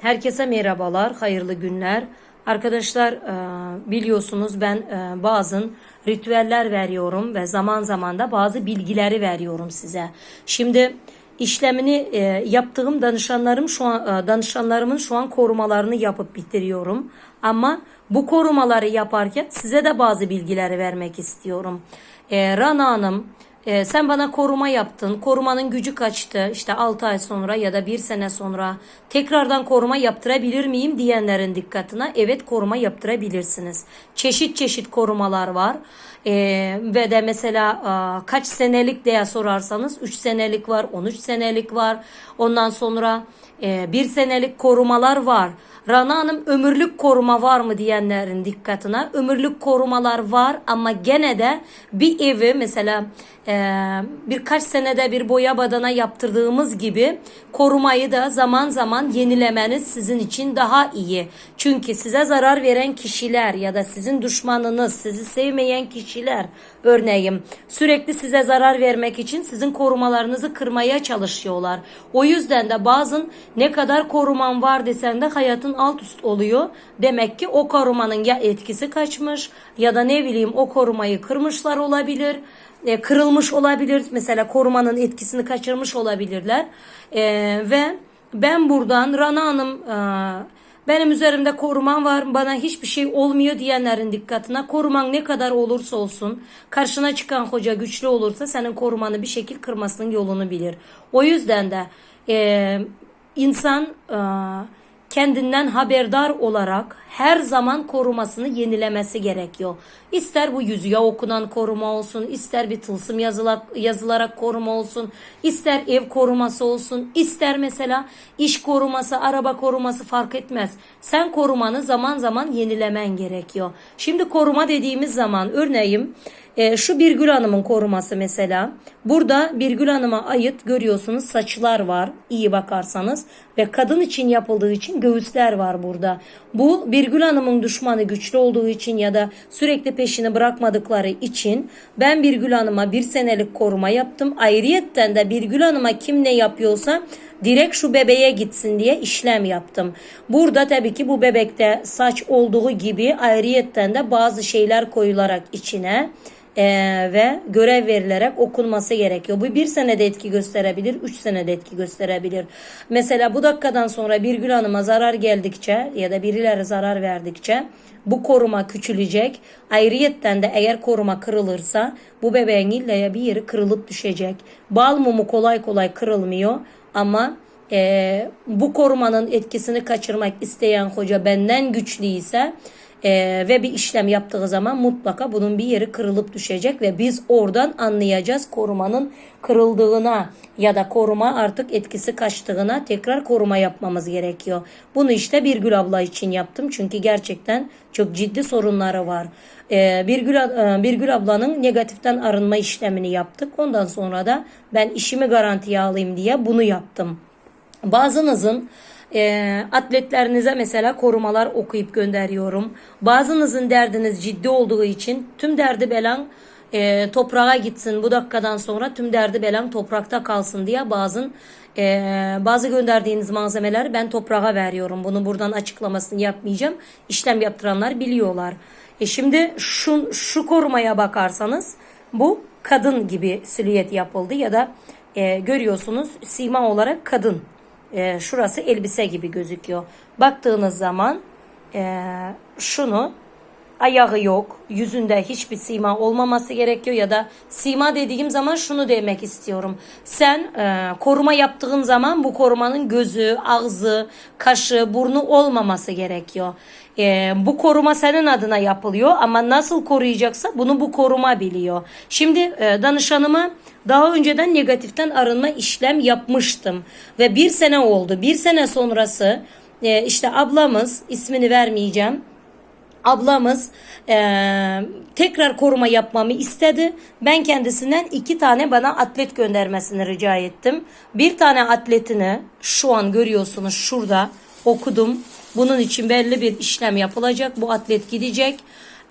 Herkese merhabalar, hayırlı günler. Arkadaşlar e, biliyorsunuz ben e, bazı ritüeller veriyorum ve zaman zaman da bazı bilgileri veriyorum size. Şimdi işlemini e, yaptığım danışanlarım şu an danışanlarımın şu an korumalarını yapıp bitiriyorum. Ama bu korumaları yaparken size de bazı bilgileri vermek istiyorum. Rana Hanım ee, sen bana koruma yaptın. Korumanın gücü kaçtı. İşte 6 ay sonra ya da 1 sene sonra tekrardan koruma yaptırabilir miyim diyenlerin dikkatine evet koruma yaptırabilirsiniz. Çeşit çeşit korumalar var. Ee, ve de mesela aa, kaç senelik diye sorarsanız 3 senelik var, 13 senelik var. Ondan sonra 1 senelik korumalar var. Rana Hanım ömürlük koruma var mı diyenlerin dikkatine. Ömürlük korumalar var ama gene de bir evi mesela e, birkaç senede bir boya badana yaptırdığımız gibi korumayı da zaman zaman yenilemeniz sizin için daha iyi. Çünkü size zarar veren kişiler ya da sizin düşmanınız, sizi sevmeyen kişiler örneğin sürekli size zarar vermek için sizin korumalarınızı kırmaya çalışıyorlar. O yüzden de bazı ne kadar koruman var desen de hayatın alt üst oluyor. Demek ki o korumanın ya etkisi kaçmış ya da ne bileyim o korumayı kırmışlar olabilir. E, kırılmış olabilir. Mesela korumanın etkisini kaçırmış olabilirler. E, ve ben buradan Rana Hanım e, benim üzerimde koruman var bana hiçbir şey olmuyor diyenlerin dikkatine koruman ne kadar olursa olsun karşına çıkan hoca güçlü olursa senin korumanı bir şekil kırmasının yolunu bilir. O yüzden de e, insan e, kendinden haberdar olarak her zaman korumasını yenilemesi gerekiyor. İster bu yüzüye okunan koruma olsun, ister bir tılsım yazılarak, yazılarak koruma olsun, ister ev koruması olsun, ister mesela iş koruması, araba koruması fark etmez. Sen korumanı zaman zaman yenilemen gerekiyor. Şimdi koruma dediğimiz zaman örneğin e, şu Birgül Hanım'ın koruması mesela. Burada Birgül Hanım'a ait görüyorsunuz saçlar var iyi bakarsanız ve kadın için yapıldığı için göğüsler var burada. Bu Birgül Hanım'ın düşmanı güçlü olduğu için ya da sürekli peşini bırakmadıkları için ben Birgül Hanım'a bir senelik koruma yaptım. Ayrıyetten de Birgül Hanım'a kim ne yapıyorsa direkt şu bebeğe gitsin diye işlem yaptım. Burada tabii ki bu bebekte saç olduğu gibi ayrıyetten de bazı şeyler koyularak içine e, ve görev verilerek okunması gerekiyor. Bu bir senede etki gösterebilir, üç senede etki gösterebilir. Mesela bu dakikadan sonra bir Gül Hanım'a zarar geldikçe ya da birileri zarar verdikçe bu koruma küçülecek. Ayrıyetten de eğer koruma kırılırsa bu bebeğin illa bir yeri kırılıp düşecek. Bal mumu kolay kolay kırılmıyor ama e, bu korumanın etkisini kaçırmak isteyen hoca benden güçlüyse e, ve bir işlem yaptığı zaman mutlaka bunun bir yeri kırılıp düşecek ve biz oradan anlayacağız korumanın kırıldığına ya da koruma artık etkisi kaçtığına tekrar koruma yapmamız gerekiyor. Bunu işte Birgül abla için yaptım çünkü gerçekten çok ciddi sorunları var. Ee, Birgül, e, Birgül ablanın negatiften arınma işlemini yaptık. Ondan sonra da ben işimi garantiye alayım diye bunu yaptım. Bazınızın e, atletlerinize mesela korumalar okuyup gönderiyorum. Bazınızın derdiniz ciddi olduğu için tüm derdi belan e, toprağa gitsin bu dakikadan sonra tüm derdi belan toprakta kalsın diye bazı e, bazı gönderdiğiniz malzemeleri ben toprağa veriyorum. Bunu buradan açıklamasını yapmayacağım. İşlem yaptıranlar biliyorlar. E şimdi şu, şu korumaya bakarsanız bu kadın gibi silüet yapıldı ya da e, görüyorsunuz sima olarak kadın e, şurası elbise gibi gözüküyor. Baktığınız zaman e, şunu ayağı yok, yüzünde hiçbir sima olmaması gerekiyor ya da sima dediğim zaman şunu demek istiyorum. Sen e, koruma yaptığın zaman bu korumanın gözü, ağzı, kaşı, burnu olmaması gerekiyor. E, bu koruma senin adına yapılıyor ama nasıl koruyacaksa bunu bu koruma biliyor. Şimdi e, danışanıma daha önceden negatiften arınma işlem yapmıştım ve bir sene oldu. Bir sene sonrası e, işte ablamız ismini vermeyeceğim ablamız e, tekrar koruma yapmamı istedi. Ben kendisinden iki tane bana atlet göndermesini rica ettim. Bir tane atletini şu an görüyorsunuz şurada okudum. Bunun için belli bir işlem yapılacak. Bu atlet gidecek.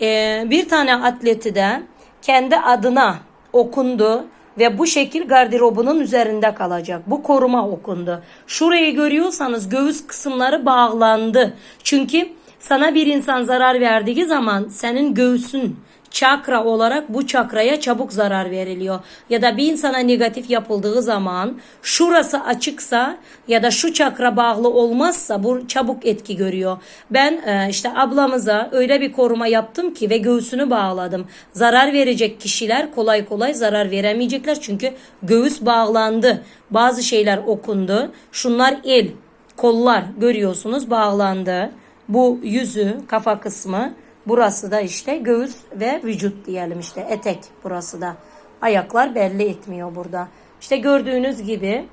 E, bir tane atleti de kendi adına okundu. ve bu şekil gardırobunun üzerinde kalacak. Bu koruma okundu. Şurayı görüyorsanız göğüs kısımları bağlandı. Çünkü sana bir insan zarar verdiği zaman senin göğsün çakra olarak bu çakraya çabuk zarar veriliyor. Ya da bir insana negatif yapıldığı zaman şurası açıksa ya da şu çakra bağlı olmazsa bu çabuk etki görüyor. Ben e, işte ablamıza öyle bir koruma yaptım ki ve göğsünü bağladım. Zarar verecek kişiler kolay kolay zarar veremeyecekler çünkü göğüs bağlandı. Bazı şeyler okundu. Şunlar el, kollar görüyorsunuz bağlandı. Bu yüzü, kafa kısmı Burası da işte göğüs ve vücut diyelim işte etek burası da. Ayaklar belli etmiyor burada. İşte gördüğünüz gibi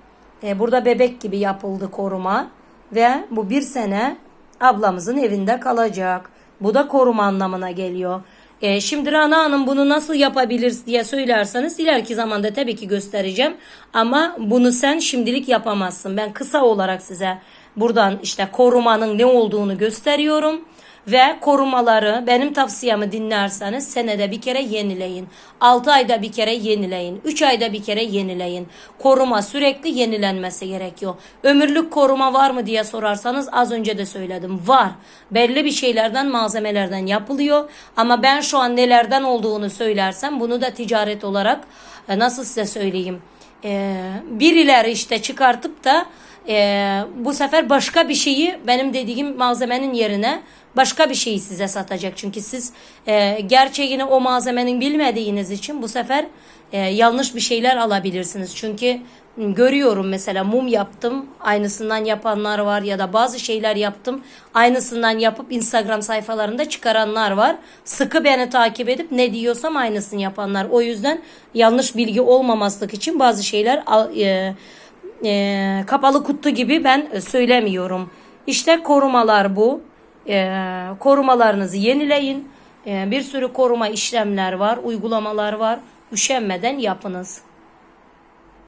e, burada bebek gibi yapıldı koruma ve bu bir sene ablamızın evinde kalacak. Bu da koruma anlamına geliyor. E, şimdi Rana Hanım bunu nasıl yapabiliriz diye söylerseniz ileriki zamanda tabii ki göstereceğim. Ama bunu sen şimdilik yapamazsın. Ben kısa olarak size buradan işte korumanın ne olduğunu gösteriyorum ve korumaları benim tavsiyemi dinlerseniz senede bir kere yenileyin. 6 ayda bir kere yenileyin. 3 ayda bir kere yenileyin. Koruma sürekli yenilenmesi gerekiyor. Ömürlük koruma var mı diye sorarsanız az önce de söyledim. Var. Belli bir şeylerden malzemelerden yapılıyor. Ama ben şu an nelerden olduğunu söylersem bunu da ticaret olarak e, nasıl size söyleyeyim. Ee, birileri işte çıkartıp da e, bu sefer başka bir şeyi benim dediğim malzemenin yerine başka bir şeyi size satacak. Çünkü siz e, gerçeğini o malzemenin bilmediğiniz için bu sefer e, yanlış bir şeyler alabilirsiniz. Çünkü görüyorum mesela mum yaptım aynısından yapanlar var ya da bazı şeyler yaptım aynısından yapıp Instagram sayfalarında çıkaranlar var. Sıkı beni takip edip ne diyorsam aynısını yapanlar. O yüzden yanlış bilgi olmamaslık için bazı şeyler e, e, kapalı kutu gibi ben söylemiyorum. İşte korumalar bu. E, korumalarınızı yenileyin. E, bir sürü koruma işlemler var, uygulamalar var. Üşenmeden yapınız.